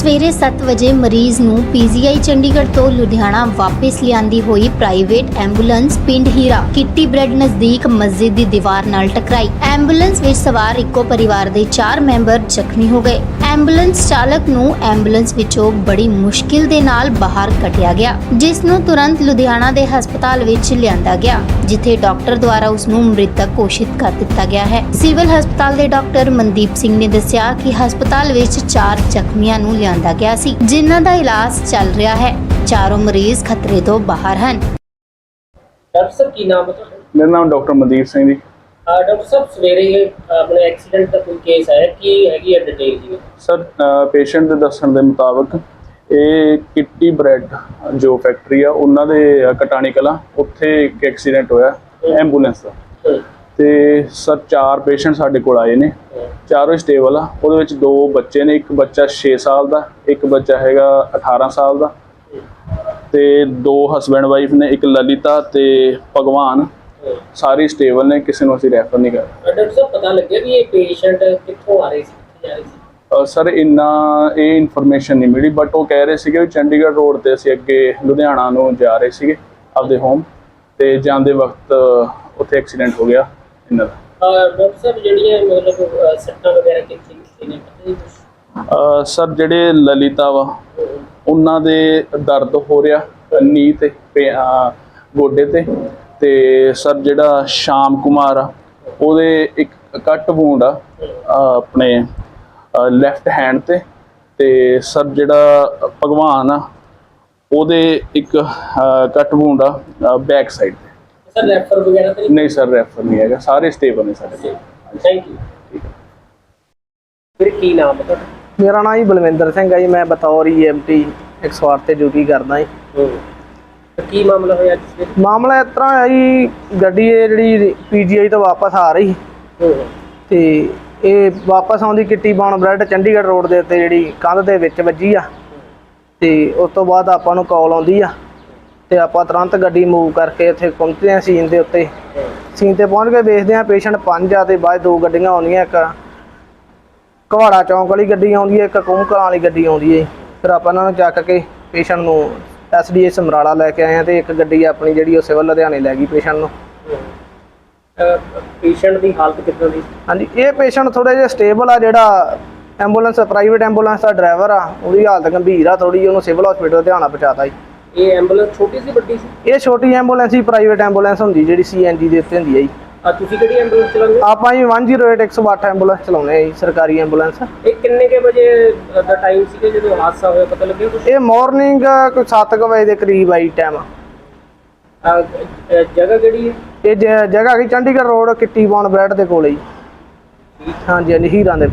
ਸਵੇਰੇ 7 ਵਜੇ ਮਰੀਜ਼ ਨੂੰ ਪੀਜੀਆਈ ਚੰਡੀਗੜ੍ਹ ਤੋਂ ਲੁਧਿਆਣਾ ਵਾਪਸ ਲਿਆਂਦੀ ਹੋਈ ਪ੍ਰਾਈਵੇਟ ਐਂਬੂਲੈਂਸ ਪਿੰਡ ਹੀਰਾ ਕਿੱਟੀ ਬ੍ਰੈਡ ਨਜ਼ਦੀਕ ਮਸਜਿਦ ਦੀ ਦੀਵਾਰ ਨਾਲ ਟਕਰਾਈ। ਐਂਬੂਲੈਂਸ ਵਿੱਚ ਸਵਾਰ ਇੱਕੋ ਪਰਿਵਾਰ ਦੇ 4 ਮੈਂਬਰ ਜ਼ਖਮੀ ਹੋ ਗਏ। ਐਂਬੂਲੈਂਸ ਚਾਲਕ ਨੂੰ ਐਂਬੂਲੈਂਸ ਵਿੱਚੋਂ ਬੜੀ ਮੁਸ਼ਕਿਲ ਦੇ ਨਾਲ ਬਾਹਰ ਕੱਢਿਆ ਗਿਆ ਜਿਸ ਨੂੰ ਤੁਰੰਤ ਲੁਧਿਆਣਾ ਦੇ ਹਸਪਤਾਲ ਵਿੱਚ ਲਿਆਂਦਾ ਗਿਆ ਜਿੱਥੇ ਡਾਕਟਰ ਦੁਆਰਾ ਉਸ ਨੂੰ ਮ੍ਰਿਤਕ ਘੋਸ਼ਿਤ ਕਰ ਦਿੱਤਾ ਗਿਆ ਹੈ। ਸਿਵਲ ਹਸਪਤਾਲ ਦੇ ਡਾਕਟਰ ਮਨਦੀਪ ਸਿੰਘ ਨੇ ਦੱਸਿਆ ਕਿ ਹਸਪਤਾਲ ਵਿੱਚ 4 ਜ਼ਖਮੀਆਂ ਨੂੰ ਲਿਆਂਦਾ ਗਿਆ ਸੀ ਜਿਨ੍ਹਾਂ ਦਾ ਇਲਾਜ ਚੱਲ ਰਿਹਾ ਹੈ। ਚਾਰੋਂ ਮਰੀਜ਼ ਖਤਰੇ ਤੋਂ ਬਾਹਰ ਹਨ। ਡਾਕਟਰ ਕੀ ਨਾਮ ਹੈ ਤੁਹਾਡਾ? ਮੇਰਾ ਨਾਮ ਡਾਕਟਰ ਮਨਦੀਪ ਸਿੰਘ ਜੀ। ਡਾਕਟਰ ਸਾਹਿਬ ਸਵੇਰੇ ਆਪਣੇ ਐਕਸੀਡੈਂਟ ਦਾ ਕੋਈ ਕੇਸ ਆਇਆ? ਕੀ ਹੈਗੀ ਹੈ ਡਿਟੇਲ ਜੀ? ਸਰ ਪੇਸ਼ੈਂਟ ਦੇ ਦੱਸਣ ਦੇ ਮੁਤਾਬਕ ਇਹ ਕਿੱਟੀ ਬ੍ਰੈਡ ਜੋ ਫੈਕਟਰੀ ਆ ਉਹਨਾਂ ਦੇ ਕਟਾਣੀ ਕਲਾ ਉੱਥੇ ਇੱਕ ਐਕਸੀਡੈਂਟ ਹੋਇਆ ਐਂਬੂਲੈਂਸ ਦਾ। ਤੇ ਸਰ ਚਾਰ ਪੇਸ਼ੈਂਟ ਸਾਡੇ ਕੋਲ ਆਏ ਨੇ। ਚਾਰੋਂ ਸਟੇਬਲ ਆ ਉਹਦੇ ਵਿੱਚ ਦੋ ਬੱਚੇ ਨੇ ਇੱਕ ਬੱਚਾ 6 ਸਾਲ ਦਾ ਇੱਕ ਬੱਚਾ ਹੈਗਾ 18 ਸਾਲ ਦਾ। ਤੇ ਦੋ ਹਸਬੈਂਡ ਵਾਈਫ ਨੇ ਇੱਕ ਲਲਿਤਾ ਤੇ ਭਗਵਾਨ। ਸਾਰੇ ਸਟੇਬਲ ਨੇ ਕਿਸੇ ਨੂੰ ਅਸੀਂ ਰੈਫਰ ਨਹੀਂ ਕਰ ਡਾਕਟਰ ਸਾਹਿਬ ਪਤਾ ਲੱਗਿਆ ਵੀ ਇਹ ਪੇਸ਼ੈਂਟ ਕਿੱਥੋਂ ਆ ਰਹੇ ਸੀ ਕਿੱਥੇ ਜਾ ਰਹੇ ਸੀ? ਸਰ ਇੰਨਾ ਇਹ ਇਨਫੋਰਮੇਸ਼ਨ ਨਹੀਂ ਮਿਲੀ ਬਟ ਉਹ ਕਹਿ ਰਹੇ ਸੀਗੇ ਵੀ ਚੰਡੀਗੜ੍ਹ ਰੋਡ ਤੇ ਅਸੀਂ ਅੱਗੇ ਲੁਧਿਆਣਾ ਨੂੰ ਜਾ ਰਹੇ ਸੀਗੇ ਆਪਦੇ ਹੋਮ ਤੇ ਜਾਂਦੇ ਵਕਤ ਉੱਥੇ ਐਕਸੀਡੈਂਟ ਹੋ ਗਿਆ ਇਹਨਾਂ ਦਾ। ਅਹ ਡਾਕਟਰ ਸਾਹਿਬ ਜਿਹੜੀਆਂ ਮਤਲਬ ਅਹ ਸੱਟਾਂ ਵਗੈਰਾ ਕਿੱਥੇ ਕਿੱਥੇ ਨੇ ਪਤਾ ਜੀ ਕੁਛ? ਅ, ਸਰ ਜਿਹੜੇ ਲਲਿਤਾ ਵਾ ਉਹਨਾਂ ਦੇ ਦਰਦ ਹੋ ਰਿਹਾ ਨੀ ਤੇ ਪੇ- ਅ, ਗੋਡੇ ਤੇ। ਤੇ ਸਰ ਜਿਹੜਾ ਸ਼ਾਮ ਕੁਮਾਰ ਆ ਉਹਦੇ ਇੱਕ ਕੱਟ ਵੂੰਡ ਆ ਆਪਣੇ ਲੈਫਟ ਹੈਂਡ ਤੇ। ਤੇ ਸਰ ਜਿਹੜਾ ਭਗਵਾਨ ਆ ਉਹਦੇ ਇੱਕ ਕੱਟ ਵੂੰਡ ਆ ਬੈਕ ਸਾਈਡ ਤੇ। ਸਰ ਰੈਫਰ ਵਗੈਰਾ ਤਾਂ ਨਹੀਂ? ਸਰ ਰੈਫਰ ਨਹੀਂ ਹੈਗਾ। ਸਾਰੇ ਸਟੇਬਲ ਨੇ ਸਾਡੇ ਥੈਂਕ ਯੂ ਫਿਰ ਕੀ ਨਾਮ ਹੈ ਤੁਹਾਡਾ? ਮੇਰਾ ਨਾਮ ਜੀ ਬਲਵਿੰਦਰ ਸਿੰਘ ਹੈ ਜੀ। ਮੈਂ ਬਤੌਰ ਈਐਮਟੀ 108 ਤੇ ਡਿਊਟੀ ਕਰਦਾ ਜੀ। ਹੂੰ। ਕੀ ਮਾਮਲਾ ਹੋਇਆ ਸਵੇਰੇ? ਮਾਮਲਾ ਇਸ ਤਰ੍ਹਾਂ ਹੈ ਜੀ ਗੱਡੀ ਇਹ ਜਿਹੜੀ ਪੀਜੀਆਈ ਤੋਂ ਵਾਪਸ ਆ ਰਹੀ ਤੇ ਇਹ ਵਾਪਸ ਆਉਂਦੀ Kitty Bonn bread Chandigarh road ਦੇ ਉੱਤੇ ਜਿਹੜੀ ਕੰਧ ਦੇ ਵਿੱਚ ਵੱਜੀ ਆ। ਤੇ ਉਸ ਤੋਂ ਬਾਅਦ ਆਪਾਂ ਨੂੰ ਕਾਲ ਆਉਂਦੀ ਆ। ਤੇ ਆਪਾਂ ਤੁਰੰਤ ਗੱਡੀ ਮੂਵ ਕਰਕੇ ਇੱਥੇ ਪਹੁੰਚਦੇ ਆ ਸੀਨ ਦੇ ਉੱਤੇ। ਸੀਨ ਤੇ ਪਹੁੰਚ ਕੇ ਵੇਖਦੇ ਆ ਪੇਸ਼ੈਂਟ ਪੰਜ ਆ ਤੇ ਬਾਅਦ ਦੋ ਗੱਡੀਆਂ ਆਉਂਦੀਆਂ ਇੱਕ ਕਵਾੜਾ ਚੌਂਕ ਵਾਲੀ ਗੱਡੀ ਆਉਂਦੀ ਹੈ ਇੱਕ ਕੂਮਕਲਾਂ ਵਾਲੀ ਗੱਡੀ ਆਉਂਦੀ ਹੈ ਫਿਰ ਆਪਾਂ ਇਹਨਾਂ ਨੂੰ ਚੱਕ ਕੇ ਪੇਸ਼ੈਂਟ ਨੂੰ ਐਸਡੀਏ ਸਮਰਾਲਾ ਲੈ ਕੇ ਆਏ ਆ ਤੇ ਇੱਕ ਗੱਡੀ ਆਪਣੀ ਜਿਹੜੀ ਉਹ ਸਿਵਲ ਲੁਧਿਆਣੇ ਲੈ ਗਈ ਪੇਸ਼ੈਂਟ ਨੂੰ। ਪੇਸ਼ੈਂਟ ਦੀ ਹਾਲਤ ਕਿੱਦਾਂ ਦੀ? ਹਾਂਜੀ ਇਹ ਪੇਸ਼ੈਂਟ ਥੋੜਾ ਜਿਹਾ ਸਟੇਬਲ ਆ ਜਿਹੜਾ ਐਂਬੂਲੈਂਸ ਪ੍ਰਾਈਵੇਟ ਐਂਬੂਲੈਂਸ ਦਾ ਡਰਾਈਵਰ ਆ ਉਹਦੀ ਹਾਲਤ ਗੰਭੀਰ ਆ ਥੋੜੀ ਉਹਨੂੰ ਸਿਵਲ ਹਸਪੀਟਲ ਲੁਧਿਆਣਾ ਪਹੁੰਚਾਤਾ ਜੀ। ਇਹ ਐਂਬੂਲੈਂਸ ਛੋਟੀ ਸੀ ਵੱਡੀ ਸੀ? ਇਹ ਛੋਟੀ ਐਂਬੂਲੈਂਸ ਹੀ ਪ੍ਰਾਈਵੇਟ ਐਂਬੂਲੈਂਸ ਹੁੰਦੀ ਜਿਹੜੀ ਸੀਐਨਜੀ ਦੇ ਉੱਤੇ ਹੁੰਦੀ ਹੈ ਜੀ। ਆ ਤੁਸੀਂ ਕਿਹੜੀ ਐਂਬੂਲੈਂਸ ਚਲਾਉਂਦੇ ਹੋ? ਆਪਾਂ ਜੀ 108 108 ਐਂਬੂਲੈਂਸ ਚਲਾਉਂਦੇ ਆ ਜੀ ਸਰਕਾਰੀ ਐਂਬੂਲੈਂਸ ਇਹ ਕਿੰਨੇ ਕੇ ਵਜੇ ਦਾ ਟਾਈਮ ਸੀਗਾ ਜਦੋਂ ਹਾਦਸਾ ਹੋਇਆ ਪਤਾ ਲੱਗਿਆ ਕੁਛ? ਇਹ ਮਾਰਨਿੰਗ ਕੋਈ 7 ਵਜੇ ਦੇ ਕਰੀਬ ਆਈ ਟਾਈਮ ਜਗ੍ਹਾ ਕਿਹੜੀ ਹੈ? ਇਹ ਜ- ਜਗ੍ਹਾ ਹੈਗੀ Chandigarh road Kitty Bonn bread ਦੇ ਕੋਲੇ ਜੀ। ਹਾਂਜੀ ਹਾਂਜੀ ਹੀਰਾਂ ਦੇ